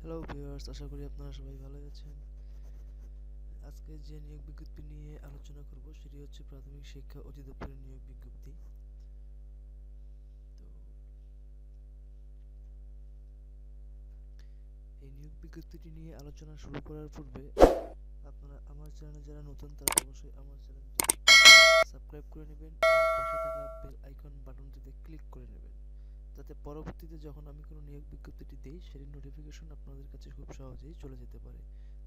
Hello viewers আশা করি আপনারা সবাই ভালো আছেন। আজকে যে নিয়োগ বিজ্ঞপ্তি নিয়ে আলোচনা করব, সেটি হচ্ছে প্রাথমিক শিক্ষা অধিদপ্তরের নিয়োগ বিজ্ঞপ্তি। তো, এই নিয়োগ বিজ্ঞপ্তিটি নিয়ে আলোচনা শুরু করার পূর্বে আপনারা আমার চ্যানেলে যারা নতুন, তারা অবশ্যই আমার চ্যানেলটি সাবস্ক্রাইব করে নেবেন এবং পাশে থাকা বেল আইকন বাটনটিতে ক্লিক করে নেবেন। যাতে পরবর্তীতে যখন আমি কোনো নিয়োগ বিজ্ঞপ্তিটি দিই সেটির নোটিফিকেশন আপনাদের কাছে খুব সহজেই চলে যেতে পারে।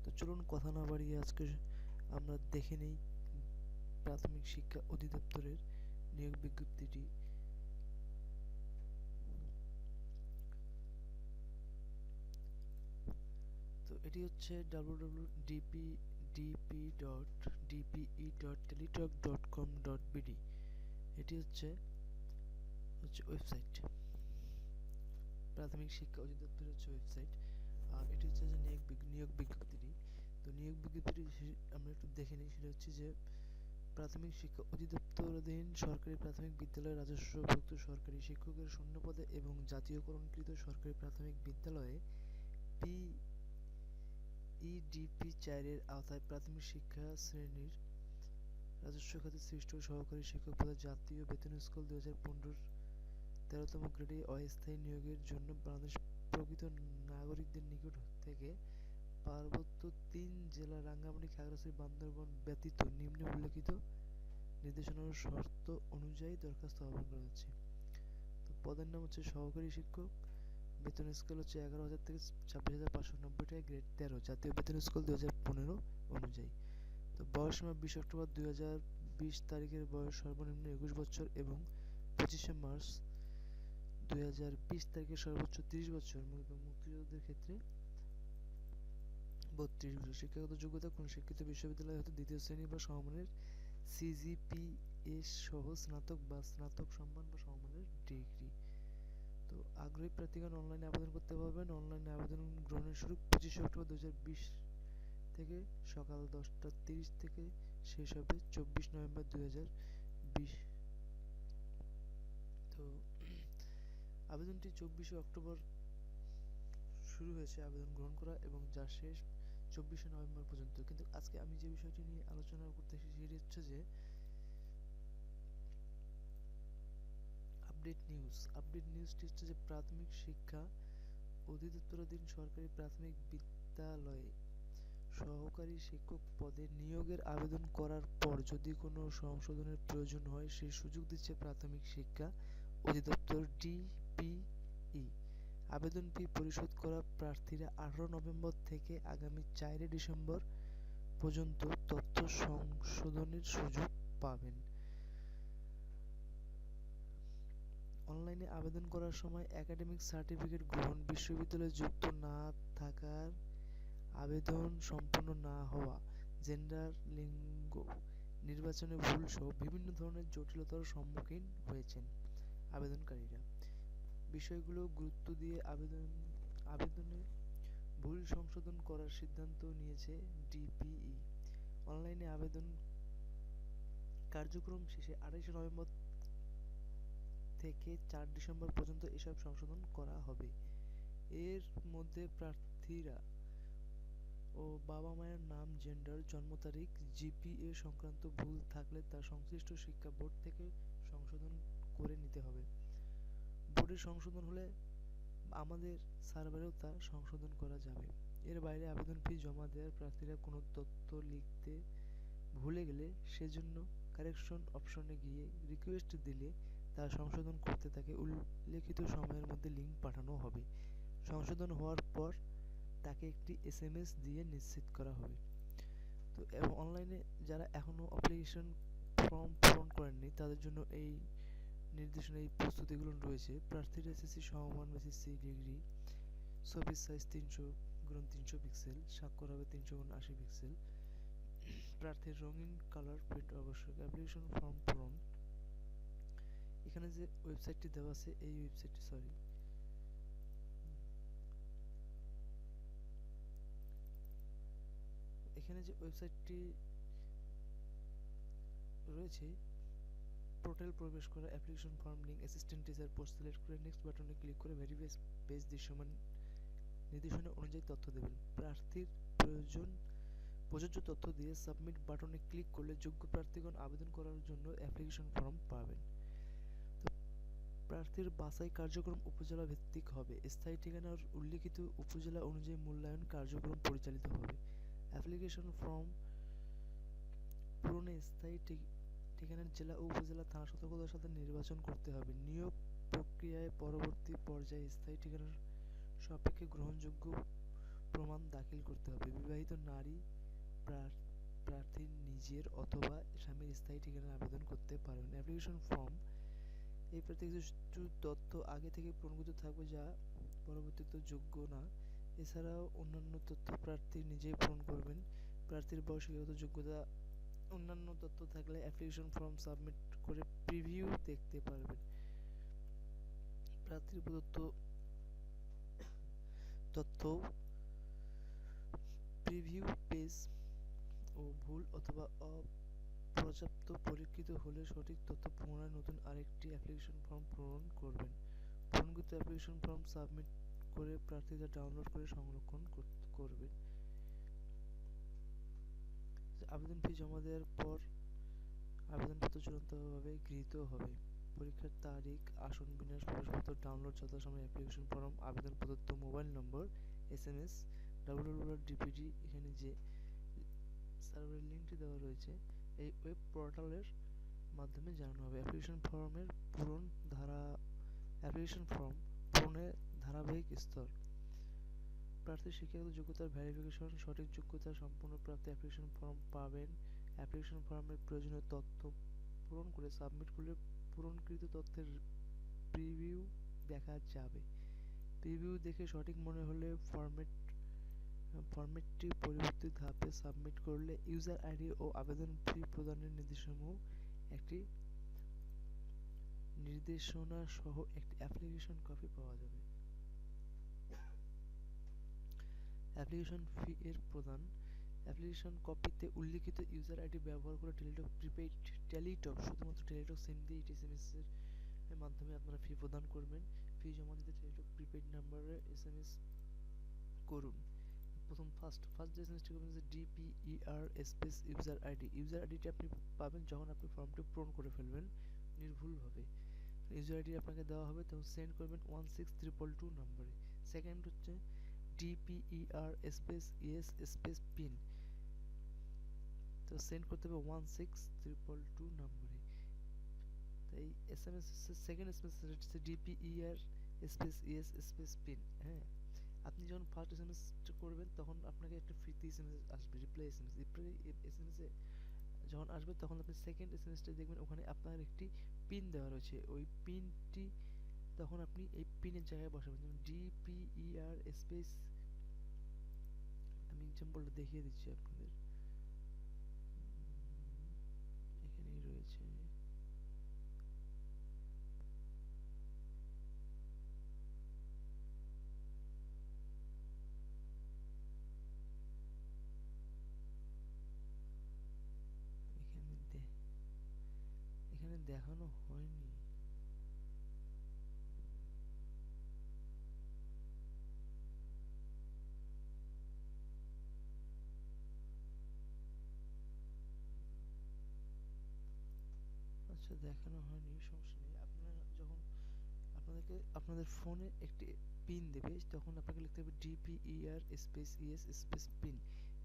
তো চলুন কথা না বাড়িয়ে আজকে আমরা দেখে নেই প্রাথমিক শিক্ষা অধিদপ্তরের নিয়োগ বিজ্ঞপ্তিটি। তো এটি হচ্ছে www.dp D P dot D P E dot Teletalk dot com dot B D এটি হচ্ছে হচ্ছে ওয়েবসাইট প্রাথমিক শিক্ষা অধিদপ্তর হচ্ছে ওয়েবসাইট আর এটি হচ্ছে যে নিয়োগ নিয়োগ বিজ্ঞপ্তিটি। তো নিয়োগ বিজ্ঞপ্তিটি আমরা একটু দেখে নিই, সেটা হচ্ছে যে প্রাথমিক শিক্ষা অধিদপ্তরাধীন সরকারি প্রাথমিক বিদ্যালয়ের রাজস্বভুক্ত সরকারি শিক্ষকের শূন্য পদে এবং জাতীয়করণকৃত সরকারি প্রাথমিক বিদ্যালয়ে পি ইডিপি চারের আওতায় প্রাথমিক শিক্ষা শ্রেণির রাজস্ব খাতে সৃষ্ট সহকারী শিক্ষক পদে জাতীয় বেতন স্কেল দুই হাজার পনেরোর তেরোতম গ্রেডে অস্থায়ী নিয়োগের জন্য বাংলাদেশ প্রকৃত নাগরিকদের নিকট থেকে পার্বত্য তিন জেলা রাঙ্গামাটি, খাগড়াছড়ি, বান্দরবান ব্যতীত নিম্নে উল্লেখিত নির্দেশনার শর্ত অনুযায়ী দরখাস্ত আহ্বান করা হচ্ছে তো পদের নাম হচ্ছে সহকারী শিক্ষক। বেতন স্কেল হচ্ছে এগারো হাজার থেকে ছাব্বিশ হাজার পাঁচশো নব্বই টাকা, গ্রেড তেরো। জাতীয় বেতন স্কেল দুই হাজার পনেরো অনুযায়ী। তো বয়স সীমা বিশ অক্টোবর দুই হাজার বিশ তারিখের বয়স সর্বনিম্ন একুশ বছর এবং পঁচিশে মার্চ দুই হাজার বিশ তারিখে সর্বোচ্চ তিরিশ বছর মুক্তিযোদ্ধাদের ক্ষেত্রে বত্রিশ বছর শিক্ষাগত যোগ্যতা, কোন শিক্ষিত বিশ্ববিদ্যালয় হতে দ্বিতীয় শ্রেণি বা সমমানের সিজিপিএস সহ স্নাতক বা স্নাতক সম্মান বা সমমানের ডিগ্রি। তো আগ্রহী প্রার্থীগণ অনলাইনে আবেদন করতে পারবেন। অনলাইনে আবেদন গ্রহণের শুরু পঁচিশে অক্টোবর দু হাজার বিশ থেকে সকাল দশটা তিরিশ থেকে শেষ হবে চব্বিশ নভেম্বর দুই হাজার বিশ। আবেদনটি চব্বিশে অক্টোবর শুরু হয়েছে, আবেদন গ্রহণ করা এবং যা শেষ চব্বিশে নভেম্বর পর্যন্ত। কিন্তু আজকে আমি যে বিষয়টি নিয়ে আলোচনা করতেছি সেটি হচ্ছে যে আপডেট নিউজ। আপডেট নিউজটি হচ্ছে যে প্রাথমিক শিক্ষা অধিদপ্তরাধীন সরকারি প্রাথমিক বিদ্যালয়ে সহকারী শিক্ষক পদে নিয়োগের আবেদন করার পর যদি কোনো সংশোধনের প্রয়োজন হয় সেই সুযোগ দিচ্ছে প্রাথমিক শিক্ষা অধিদপ্তর ডিপিই আবেদন ফি পরিশোধ করা প্রার্থীরা আঠারো নভেম্বর থেকে আগামী চারই ডিসেম্বর পর্যন্ত তথ্য সংশোধনের সুযোগ পাবেন। অনলাইনে আবেদন করার সময় একাডেমিক সার্টিফিকেট গ্রহণ, বিশ্ববিদ্যালয়ে যুক্ত না থাকার আবেদন সম্পন্ন না হওয়া, জেন্ডার, লিঙ্গ নির্বাচনে ভুল সহ বিভিন্ন ধরনের জটিলতার সম্মুখীন হয়েছেন আবেদনকারীরা। বিষয়গুলো গুরুত্ব দিয়ে আবেদন আবেদনে ভুল সংশোধন করার সিদ্ধান্ত নিয়েছে ডিপিই। অনলাইনে আবেদন কার্যক্রম শেষে আড়াইশে নভেম্বর থেকে চার ডিসেম্বর পর্যন্ত এসব সংশোধন করা হবে। এর মধ্যে প্রার্থীরা ও বাবা মায়ের নাম, জেন্ডার, জন্ম তারিখ, জিপিএ সংক্রান্ত ভুল থাকলে তা সংশ্লিষ্ট শিক্ষা বোর্ড থেকে সংশোধন করে নিতে হবে। বোর্ডের সংশোধন হলে আমাদের সার্ভারেও তা সংশোধন করা যাবে। এর বাইরে আবেদন ফি জমা দেওয়ার প্রার্থীরা কোনো তথ্য লিখতে ভুলে গেলে সেজন্য কারেকশন অপশনে গিয়ে রিকোয়েস্ট দিলে তা সংশোধন করতে তাকে উল্লেখিত সময়ের মধ্যে লিঙ্ক পাঠানো হবে। সংশোধন হওয়ার পর তাকে একটি এসএমএস দিয়ে নিশ্চিত করা হবে। তো অনলাইনে যারা এখনও অ্যাপ্লিকেশন ফর্ম পূরণ করেননি, তাদের জন্য এই নির্দেশনা এই প্রস্তুতিগুলো রয়েছে। প্রার্থীর এসএসসি সমমান এসএসসি ডিগ্রি, ছবির সাইজ তিনশো গুণ তিনশো পিক্সেল স্বাক্ষর হবে তিনশো গুণ আশি পিক্সেল প্রার্থীর রঙিন কালার প্রিন্ট আবশ্যক। অ্যাপ্লিকেশন ফর্ম পূরণ। এখানে যে ওয়েবসাইটটি দেওয়া আছে, এই ওয়েবসাইটটি সরি এখানে যে ওয়েবসাইটটি রয়েছে পোর্টাল প্রবেশ করা application form link assistant teacher post select করে নেক্সট বাটনে ক্লিক করে ভেরিফাই পেজ দৃশ্যমান নির্দেশনা অনুযায়ী তথ্য দেবেন। প্রার্থীর প্রয়োজন, প্রযোজ্য তথ্য দিয়ে সাবমিট বাটনে ক্লিক করলে যোগ্য প্রার্থীগণ আবেদন করার জন্য অ্যাপ্লিকেশন ফর্ম পাবেন। প্রার্থীর বাছাই কার্যক্রম উপজেলা ভিত্তিক হবে। স্থায়ী ঠিকানার উল্লিখিত উপজেলা অনুযায়ী মূল্যায়ন কার্যক্রম পরিচালিত হবে। অ্যাপ্লিকেশন ফর্ম পূরণে স্থায়ী ঠিকানার জেলা ও উপজেলা থানা সতর্কতার সাথে নির্বাচন করতে হবে। নিয়োগ প্রক্রিয়ায় পরবর্তী পর্যায়ে স্থায়ী ঠিকানার সাপেক্ষে গ্রহণযোগ্য প্রমাণ দাখিল করতে হবে। বিবাহিত নারী প্রার্থী নিজের অথবা স্বামীর স্থায়ী ঠিকানায় আবেদন করতে পারবেন। অ্যাপ্লিকেশন ফর্ম এই প্রার্থী কিছু তথ্য আগে থেকে পূরণকৃত থাকবে যা পরবর্তীতে যোগ্য না। এছাড়াও অন্যান্য তথ্য প্রার্থী নিজেই পূরণ করবেন। প্রার্থীর বয়স, শিক্ষাগত যোগ্যতা অন্যান্য তথ্য থাকলে অ্যাপ্লিকেশন ফর্ম সাবমিট করে প্রিভিউ দেখতে পারবেন। প্রার্থীর প্রদত্ত তথ্য প্রিভিউ পেজ ও ভুল অথবা অপর্যাপ্ত পরীক্ষিত হলে সঠিক তথ্য পুনরায় নতুন আরেকটি অ্যাপ্লিকেশন ফর্ম পূরণ করবেন। পূরণকৃত অ্যাপ্লিকেশন ফর্ম সাবমিট করে প্রার্থীরা ডাউনলোড করে সংরক্ষণ করবেন। আবেদন ফি জমা দেওয়ার পর আবেদনপত্র চূড়ান্তভাবে গৃহীত হবে। পরীক্ষার তারিখ, আসন বিন্যাস, প্রবেশপত্র ডাউনলোড যথাসময়ে অ্যাপ্লিকেশন ফর্ম আবেদন প্রদত্ত mobile number S M S D P D এখানে যে সার্ভারের লিঙ্কটি দেওয়া রয়েছে, এই ওয়েব পোর্টালের মাধ্যমে জানানো হবে। অ্যাপ্লিকেশন ফর্মের পূরণ ধারা অ্যাপ্লিকেশন ফর্ম পূরণের ধারাবাহিক স্তর। প্রার্থীর শিক্ষাগত যোগ্যতার ভেরিফিকেশন সঠিক যোগ্যতা সম্পূর্ণ প্রাপ্ত অ্যাপ্লিকেশন ফর্ম পাবেন। অ্যাপ্লিকেশন ফর্মের প্রয়োজনীয় তথ্য পূরণ করে সাবমিট করলে পূরণকৃত তথ্যের প্রিভিউ দেখা যাবে। প্রিভিউ দেখে সঠিক মনে হলে ফরম্যাট ফরম্যাটটি পরবর্তী ধাপে সাবমিট করলে ইউজার আইডি ও আবেদন ফি প্রদানের নির্দেশসমূহ একটি নির্দেশনা সহ একটি অ্যাপ্লিকেশন কপি পাওয়া যাবে। অ্যাপ্লিকেশন ফি এর প্রদান। অ্যাপ্লিকেশন কপিতে উল্লিখিত ইউজার আইডি ব্যবহার করে টেলিটক প্রিপেইড টেলিটক, শুধুমাত্র টেলিটক সিম দিয়ে এসএমএস এর মাধ্যমে আপনারা ফি প্রদান করবেন। ফি জমা দিতে টেলিটক প্রিপেইড নাম্বারে এসএমএস করুন। প্রথম ফার্স্ট ফার্স্ট যে এসএমএসটি করবেন যে D P E R space user ID user আইডিটি আপনি পাবেন যখন আপনি ফর্মটি পূরণ করে ফেলবেন নির্ভুলভাবে। ইউজার আইডি আপনাকে দেওয়া হবে, তখন সেন্ড করবেন ওয়ান সিক্স ট্রিপল টু নম্বরে সেকেন্ড হচ্ছে D P E R space E S space pin তো সেন্ড করতে হবে ওয়ান সিক্স ট্রিপল টু নম্বরে তো এই S M S second S হচ্ছে D P E R space E S space pin হ্যাঁ। আপনি যখন ফার্স্ট এস এম এস করবেন, তখন আপনাকে একটা ফ্রিতে এস এম এস আসবে reply S M S reply S M এসে যখন আসবে, তখন আপনি সেকেন্ড এস এম এসটা দেখবেন, ওখানে আপনার একটি পিন দেওয়া রয়েছে। ওই পিনটি তখন আপনি এই পিনের জায়গায় বসাবেন। যেমন ডিপিইআর স্পেস এক্সাম্পলটা দেখিয়ে দিচ্ছি আপনাদের। এখানেই রয়েছে। এখানে দেখানো হয়নি। দেখানো হয়নি, সমস্যা নেই। আপনারা যখন আপনাদেরকে, আপনাদের ফোনে একটি পিন দেবে, তখন আপনাকে লিখতে হবে D P E R space E S space pin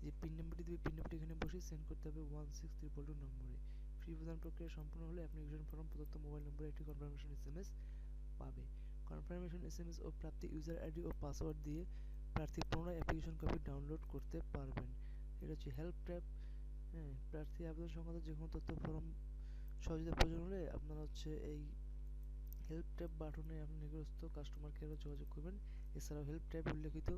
যে পিন দেবে পিন এখানে বসে সেন্ড করতে হবে ওয়ান সিক্স নম্বরে। ফ্রি প্রদান প্রক্রিয়া সম্পূর্ণ হলে অ্যাপ্লিকেশন ফর্ম প্রদত্ত মোবাইল নম্বরে একটি কনফার্মেশন এসএমএস পাবে। কনফার্মেশন এসএমএস ও প্রাপ্তি ইউজার আইডি ও পাসওয়ার্ড দিয়ে প্রার্থী পুনরায় অ্যাপ্লিকেশন কপি ডাউনলোড করতে পারবেন। এটা হচ্ছে হেল্প ট্যাব হ্যাঁ প্রার্থী আবেদন সংক্রান্ত যে কোনো তথ্য ফর্ম সহযোগিতা প্রয়োজন হলে আপনারা হচ্ছে এই হেল্প ট্যাব বাটনে আপনি নিকটস্থ কাস্টমার কেয়ারে যোগাযোগ করবেন। এছাড়াও হেল্প ট্যাবে উল্লেখিত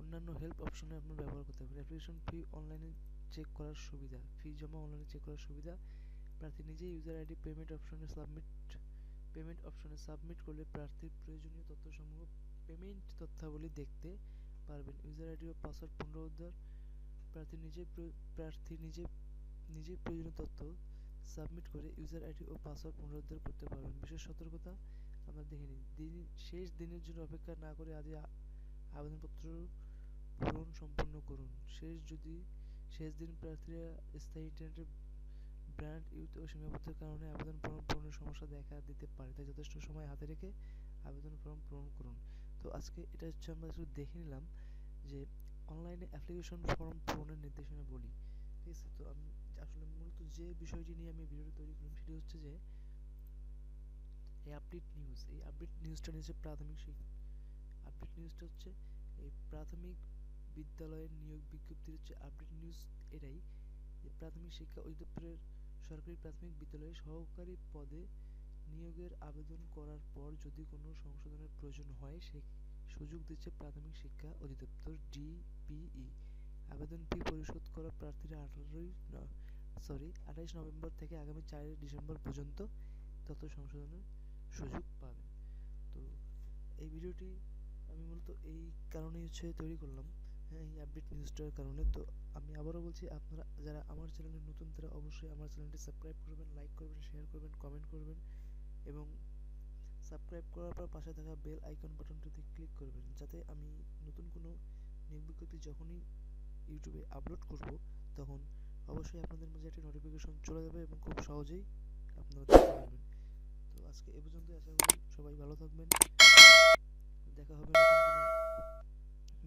অন্যান্য হেল্প অপশনে আপনি ব্যবহার করতে পারেন। অ্যাপ্লিকেশন ফি অনলাইনে চেক করার সুবিধা ফি জমা অনলাইনে চেক করার সুবিধা। প্রার্থী নিজেই ইউজার আইডি পেমেন্ট অপশনে সাবমিট পেমেন্ট অপশনে সাবমিট করলে প্রার্থীর প্রয়োজনীয় তথ্য তথ্যসমূহ পেমেন্ট তথ্যাবলী দেখতে পারবেন। ইউজার আইডি ও পাসওয়ার্ড পুনরুদ্ধার, প্রার্থী নিজে প্রার্থী নিজে নিজের প্রয়োজনীয় তথ্য সাবমিট করে ইউজার আইডি ও পাসওয়ার্ড পুনরুদ্ধার করতে পারবেন। বিশেষ সতর্কতা আমরা দেখে নিই। দিন, শেষ দিনের জন্য অপেক্ষা না করে আজই আবেদনপত্র পূরণ সম্পন্ন করুন। শেষ যদি, শেষ দিন প্রার্থীরা স্থায়ী ইন্টারনেটের ব্র্যান্ড, ইউথ ও সীমাবদ্ধতার কারণে আবেদন ফর্ম পূরণের সমস্যা দেখা দিতে পারে, তাই যথেষ্ট সময় হাতে রেখে আবেদন ফর্ম পূরণ করুন। তো আজকে এটা হচ্ছে আমরা একটু দেখে নিলাম যে, অনলাইনে অ্যাপ্লিকেশন ফর্ম পূরণের নির্দেশনা বলি। ঠিক আছে? তো আমি আসলে মূলত যে বিষয়টি নিয়ে আমি ভিডিওটি তৈরি করলাম সেটি হচ্ছে যে, এই আপডেট নিউজ এই আপডেট নিউজটা নিয়েছে প্রাথমিক শিক্ষা। আপডেট নিউজটা হচ্ছে, এই প্রাথমিক বিদ্যালয়ের নিয়োগ বিজ্ঞপ্তির হচ্ছে আপডেট নিউজ এটাই প্রাথমিক শিক্ষা অধিদপ্তরের সরকারি প্রাথমিক বিদ্যালয়ে সহকারী পদে নিয়োগের আবেদন করার পর যদি কোনো সংশোধনের প্রয়োজন হয়, সে সুযোগ দিচ্ছে প্রাথমিক শিক্ষা অধিদপ্তর, ডিপিই। আবেদন ফি পরিশোধ করা প্রার্থীরা আঠারোই সরি, আঠাইশ নভেম্বর থেকে আগামী চারই ডিসেম্বর পর্যন্ত তথ্য সংশোধনের সুযোগ পাবেন। তো এই ভিডিওটি আমি মূলত এই কারণেই হচ্ছে তৈরি করলাম হ্যাঁ এই আপডেট নিউজটার কারণে। তো আমি আবারও বলছি, আপনারা যারা আমার চ্যানেলে নতুন, তারা অবশ্যই আমার চ্যানেলটি সাবস্ক্রাইব করবেন লাইক করবেন শেয়ার করবেন কমেন্ট করবেন এবং সাবস্ক্রাইব করার পর পাশে থাকা বেল আইকন বাটনটিতে ক্লিক করবেন, যাতে আমি নতুন কোনো নিয়োগ বিজ্ঞপ্তি যখনই ইউটিউবে আপলোড করব, তখন অবশ্যই আপনাদের মাঝে একটা নোটিফিকেশন চলে যাবে এবং খুব সহজেই আপনারা দেখতে পারবেন। তো আজকে এ পর্যন্ত আশা করি সবাই ভালো থাকবেন। দেখা হবে নতুন কোনো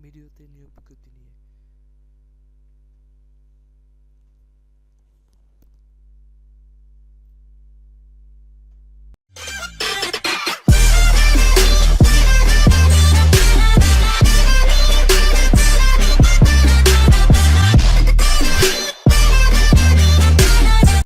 ভিডিওতে নিয়োগ বিজ্ঞপ্তি নিয়ে।